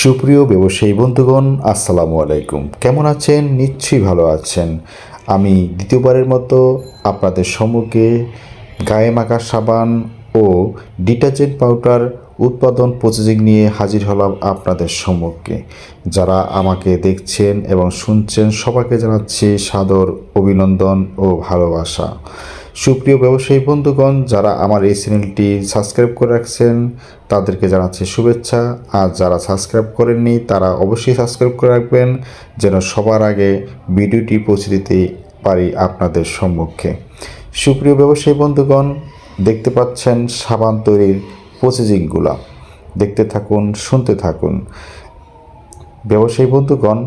সুপ্রিয় ব্যবসায়ী বন্ধুগণ, আসসালামু আলাইকুম। কেমন আছেন? নিশ্চয়ই ভালো আছেন। আমি দ্বিতীয়বারের মতো আপনাদের সম্মুখে গায়ে মাখা সাবান ও ডিটারজেন্ট পাউডার উৎপাদন প্রসেসিং নিয়ে হাজির হলাম আপনাদের সম্মুখে। যারা আমাকে দেখছেন এবং শুনছেন, সবাইকে জানাচ্ছি সাদর অভিনন্দন ও ভালোবাসা। সুপ্রিয় ব্যবসায়ী বন্ধুগণ, যারা আমার এই চ্যানেলটি সাবস্ক্রাইব করে রাখছেন, তাদেরকে জানাচ্ছি শুভেচ্ছা। আর যারা সাবস্ক্রাইব করেননি, তারা অবশ্যই সাবস্ক্রাইব করে রাখবেন, যেন সবার আগে ভিডিওটি পৌঁছে দিতে পারি আপনাদের সম্মুখে। সুপ্রিয় ব্যবসায়ী বন্ধুগণ, দেখতে পাচ্ছেন সাবান তৈরির প্রসেসিংগুলো। দেখতে থাকুন, শুনতে থাকুন। ব্যবসায়ী বন্ধুগণ,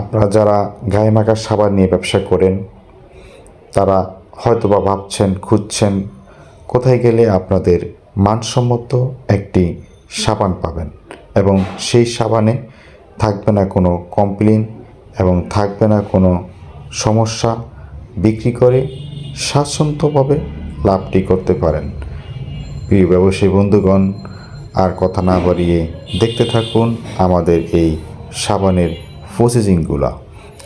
আপনারা যারা গায়ে মাখার সাবান নিয়ে ব্যবসা করেন, তারা হয়তোবা ভাবছেন, খুঁজছেন, কোথায় গেলে আপনাদের মানসম্মত একটি সাবান পাবেন? এবং সেই সাবানে থাকবে না কোনো কমপ্লেন এবং থাকবে না কোনো সমস্যা। বিক্রি করে স্বাচ্ছন্দ্যভাবে লাভটি করতে পারেন। প্রিয় ব্যবসায়ী বন্ধুগণ, আর কথা না বাড়িয়ে দেখতে থাকুন আমাদের এই সাবানের প্রসেসিংগুলো।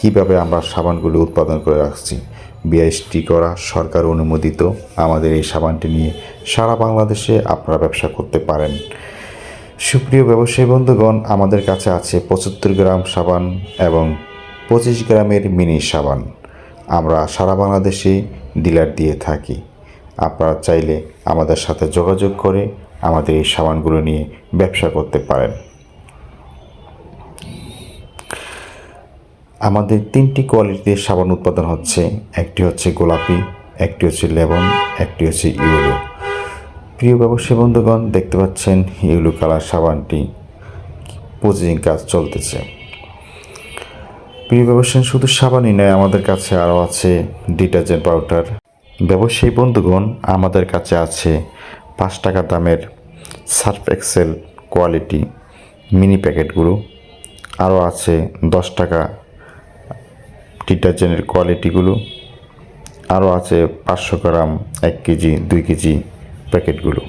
কীভাবে আমরা সাবানগুলি উৎপাদন করে রাখছি বিআইএসটি করা সরকার অনুমোদিত। আমাদের এই সাবানটি নিয়ে সারা বাংলাদেশে আপনারা ব্যবসা করতে পারেন। সুপ্রিয় ব্যবসায়ী বন্ধুগণ, আমাদের কাছে আছে পঁচাত্তর গ্রাম সাবান এবং পঁচিশ গ্রামের মিনি সাবান। আমরা সারা বাংলাদেশে ডিলার দিয়ে থাকি। আপনারা চাইলে আমাদের সাথে যোগাযোগ করে আমাদের এই সাবানগুলো নিয়ে ব্যবসা করতে পারেন। আমাদের তিনটি কোয়ালিটির সাবান উৎপাদন হচ্ছে। একটি হচ্ছে গোলাপি, একটি হচ্ছে লেবন, একটি হচ্ছে ইউলো প্রিয় ব্যবসায়ী বন্ধুগণ, দেখতে পাচ্ছেন ইউলো কালার সাবানটি প্রতিদিন কাজ চলতেছে। প্রিয় ব্যবসায়ী, শুধু সাবানই নয়, আমাদের কাছে আরও আছে ডিটারজেন্ট পাউডার। ব্যবসায়ী বন্ধুগণ, আমাদের কাছে আছে পাঁচ টাকা দামের সার্ফ এক্সেল কোয়ালিটি মিনি প্যাকেটগুলো। আরও আছে দশ টাকা ডিটারজেন্টের কোয়ালিটিগুলো আরও আছে পাঁচশো গ্রাম, এক কেজি, দুই কেজি প্যাকেটগুলো।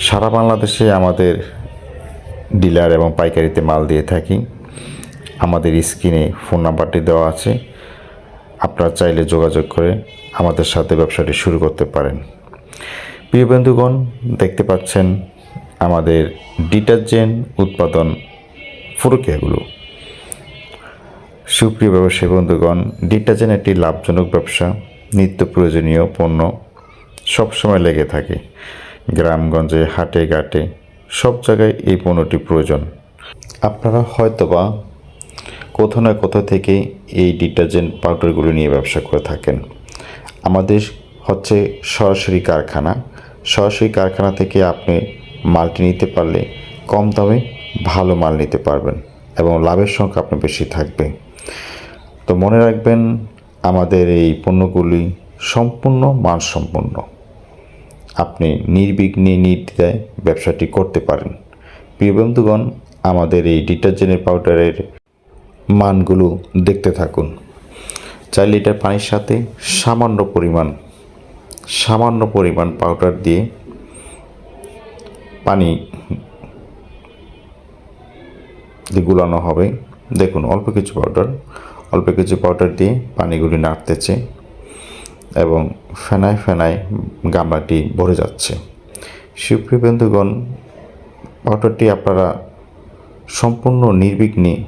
সারা বাংলাদেশে আমাদের ডিলার এবং পাইকারিতে মাল দিয়ে থাকি। আমাদের স্ক্রিনে ফোন নাম্বারটি দেওয়া আছে। আপনারা চাইলে যোগাযোগ করে আমাদের সাথে ব্যবসাটি শুরু করতে পারেন। প্রিয় বন্ধুগণ, দেখতে পাচ্ছেন আমাদের ডিটারজেন্ট উৎপাদন প্রক্রিয়াগুলো। সুপ্রিয় ব্যবসায়ী বন্ধুগণ, ডিটারজেন্ট একটি লাভজনক ব্যবসা, নিত্য প্রয়োজনীয় পণ্য সবসময় লেগে থাকে। গ্রামগঞ্জে, হাটে, ঘাটে সব জায়গায় এই পণ্যটি প্রয়োজন। আপনারা হয়তোবা কোথাও না কোথাও থেকে এই ডিটারজেন্ট পাউডারগুলো নিয়ে ব্যবসা করে থাকেন। আমাদের হচ্ছে সরাসরি কারখানা। সরাসরি কারখানা থেকে আপনি মালটি নিতে পারলে কম দামে ভালো মাল নিতে পারবেন। এবং লাভের সংখ্যা আপনার বেশি থাকবে। তো মনে রাখবেন, আমাদের এই পণ্যগুলি সম্পূর্ণ মানসম্পন্ন। আপনি নির্বিঘ্নে নির্দ্বিধায় ব্যবসাটি করতে পারেন। প্রিয় বন্ধুগণ, আমাদের এই ডিটারজেন্টের পাউডারের মানগুলো দেখতে থাকুন। চার লিটার পানির সাথে সামান্য পরিমাণ সামান্য পরিমাণ পাউডার দিয়ে পানি দিয়ে গুলানো হবে। দেখুন, অল্প কিছু পাউডার অল্প কিছু পাউডার দিয়ে পানিগুলি নাড়তেছে এবং ফেনায় ফেনায় গামলাটি ভরে যাচ্ছে। সুপ্রিয় বন্ধুগণ পাউডারটি আপনারা সম্পূর্ণ নির্বিঘ্নে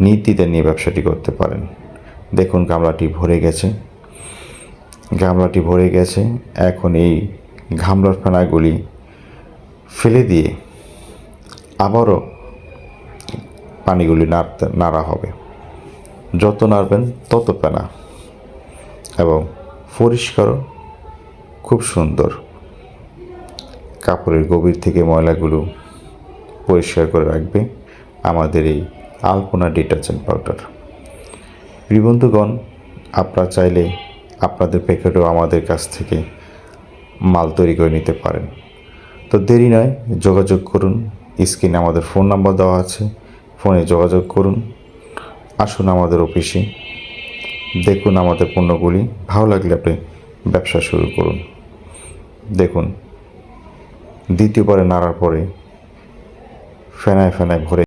নীতিতে নিয়ে ব্যবসাটি করতে পারেন। দেখুন, গামলাটি ভরে গেছে। গামলাটি ভরে গেছে। এখন এই ঘামলার ফেনাগুলি ফেলে দিয়ে আবারও পানিগুলি নাড়তে, নাড়া হবে। যত নাড়বেন তত পেনা। এবং পরিষ্কারও, খুব সুন্দর। কাপড়ের গভীর থেকে ময়লাগুলো পরিষ্কার করে রাখবে আমাদের এই আলপনা ডিটারজেন্ট পাউডার। প্রিবন্ধুগণ আপনারা চাইলে আপনাদের প্যাকেটও আমাদের কাছ থেকে মাল তৈরি করে নিতে পারেন। তো দেরি নয়, যোগাযোগ করুন। স্ক্রিনে আমাদের ফোন নাম্বার দেওয়া আছে। ফোনে যোগাযোগ করুন, আসুন আমাদের অফিসে, দেখুন আমাদের পণ্যগুলি, ভালো লাগলে আপনি ব্যবসা শুরু করুন। দেখুন, দ্বিতীয়বারে নাড়ার পরে ফেনায় ফেনায় ভরে